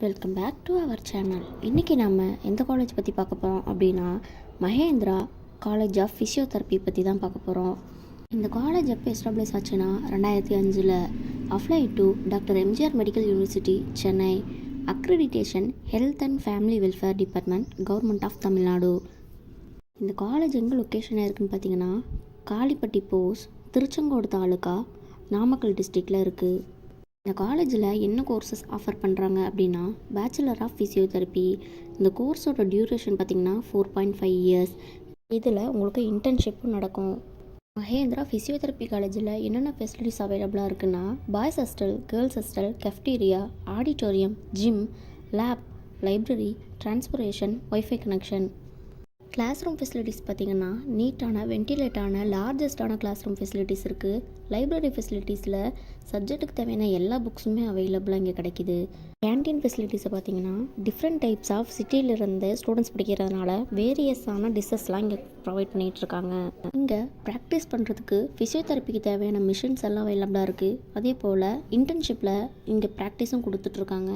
Welcome back to our channel இன்றைக்கி நம்ம எந்த காலேஜ் பற்றி பார்க்க போகிறோம் அப்படின்னா மகேந்திரா காலேஜ் ஆஃப் ஃபிசியோதெரப்பி பற்றி தான் பார்க்க போகிறோம் இந்த காலேஜ் எப்போ எஸ்டாப்ளிஷ் ஆச்சுன்னா ரெண்டாயிரத்தி அஞ்சில் apply to doctor MGR medical university Chennai accreditation health and family welfare department government of Tamil Nadu இந்த காலேஜ் எங்கே லொக்கேஷனாக இருக்குதுன்னு பார்த்தீங்கன்னா காளிப்பட்டி போஸ் திருச்செங்கோடு தாலுக்கா நாமக்கல் டிஸ்ட்ரிக்டில் இருக்குது இந்த காலேஜில் என்ன கோர்சஸ் ஆஃபர் பண்ணுறாங்க அப்படின்னா பேச்சுலர் ஆஃப் ஃபிசியோதெரப்பி இந்த கோர்ஸோட டியூரேஷன் பார்த்திங்கன்னா ஃபோர் பாயிண்ட் ஃபைவ் இயர்ஸ் இதில் உங்களுக்கு இன்டர்ன்ஷிப்பும் நடக்கும். மகேந்திரா ஃபிசியோதெரப்பி காலேஜில் என்னென்ன ஃபெசிலிட்டிஸ் அவைலபிளாக இருக்குன்னா boys hostel girls hostel cafeteria auditorium gym lab library transportation wifi connection class room facilities பார்த்தீங்கன்னா நீட்டான வென்டிலேட்டான லார்ஜஸ்டான கிளாஸ் ரூம் ஃபெசிலிட்டிஸ் இருக்குது லைப்ரரி ஃபெசிலிட்டிஸில் சப்ஜெக்ட்டுக்கு தேவையான எல்லா புக்ஸுமே அவைலபிளாக இங்கே கிடைக்கிது. கேன்டீன் ஃபெசிலிட்டிஸை பார்த்தீங்கன்னா டிஃப்ரெண்ட் டைப்ஸ் ஆஃப் சிட்டியிலிருந்து ஸ்டூடெண்ட்ஸ் படிக்கிறதுனால வேரியஸான டிஷ்ஷஸ்லாம் இங்கே ப்ரொவைட் பண்ணிகிட்ருக்காங்க இங்கே ப்ராக்டிஸ் பண்ணுறதுக்கு ஃபிசியோதெரப்பிக்கு தேவையான மிஷின்ஸ் எல்லாம் அவைலபிளாக இருக்குது அதே போல் இன்டர்ன்ஷிப்பில் இங்கே ப்ராக்டிஸும் கொடுத்துட்ருக்காங்க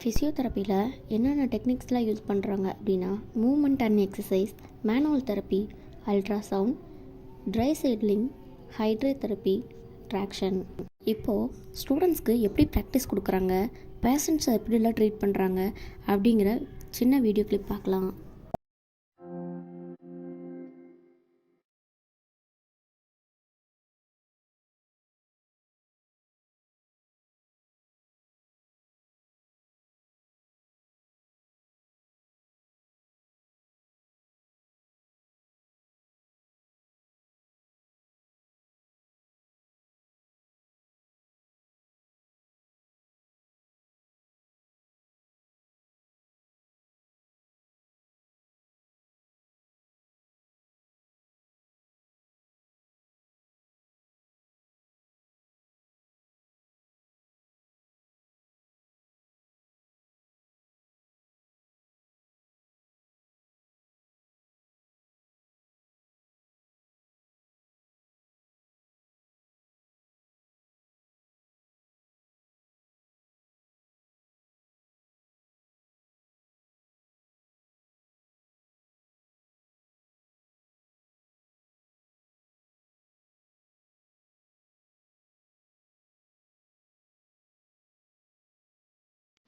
ஃபிசியோதெரப்பியில் என்னென்ன டெக்னிக்ஸ்லாம் யூஸ் பண்ணுறாங்க அப்படின்னா movement and exercise manual therapy ultrasound dry needling hydro therapy traction இப்போது ஸ்டூடெண்ட்ஸ்க்கு எப்படி ப்ராக்டிஸ் கொடுக்குறாங்க பேஷண்ட்ஸை எப்படிலாம் ட்ரீட் பண்ணுறாங்க அப்படிங்கிற சின்ன வீடியோ கிளிப் பார்க்கலாம்.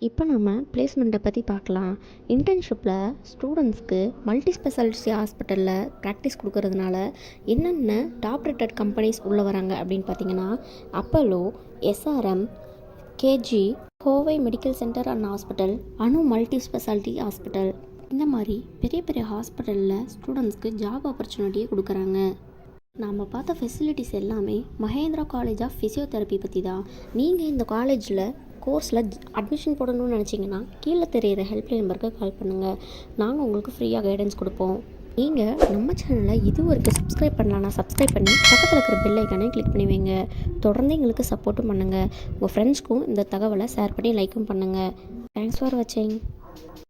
இப்போ நம்ம பிளேஸ்மெண்ட்டை பற்றி பார்க்கலாம். இன்டர்ன்ஷிப்பில் ஸ்டூடெண்ட்ஸ்க்கு மல்டி ஸ்பெஷாலிட்டி ஹாஸ்பிட்டலில் ப்ராக்டிஸ் கொடுக்கறதுனால என்னென்ன டாப் ரேட்டட் கம்பெனிஸ் உள்ளே வராங்க அப்படின்னு பார்த்தீங்கன்னா Apollo SRM KG Kovai medical centre and hospital அணு மல்டி ஸ்பெஷாலிட்டி ஹாஸ்பிட்டல் இந்த மாதிரி பெரிய பெரிய ஹாஸ்பிட்டலில் ஸ்டூடெண்ட்ஸ்க்கு ஜாப் ஆப்பர்ச்சுனிட்டியை கொடுக்குறாங்க. நாம் பார்த்த ஃபெசிலிட்டிஸ் எல்லாமே மகேந்திரா காலேஜ் ஆஃப் ஃபிசியோதெரப்பி பற்றி தான் நீங்கள் இந்த காலேஜில் கோர்ஸில் அட்மிஷன் போடணும்னு நினச்சிங்கன்னா கீழே தெரியிற ஹெல்ப்லைன் நம்பருக்கு கால் பண்ணுங்கள் நாங்கள் உங்களுக்கு ஃப்ரீயாக கைடன்ஸ் கொடுப்போம். நீங்கள் நம்ம சேனலை இது வரைக்கும் சப்ஸ்கிரைப் பண்ணலான்னா சப்ஸ்கிரைப் பண்ணி பக்கத்தில் இருக்கிற பெல் ஐக்கானே கிளிக் பண்ணி வைங்க. தொடர்ந்து எங்களுக்கு சப்போர்ட்டும் பண்ணுங்கள் உங்கள் ஃப்ரெண்ட்ஸ்க்கும் இந்த தகவலை ஷேர் பண்ணி லைக்கும் பண்ணுங்கள் தேங்க்ஸ் ஃபார் வாட்சிங்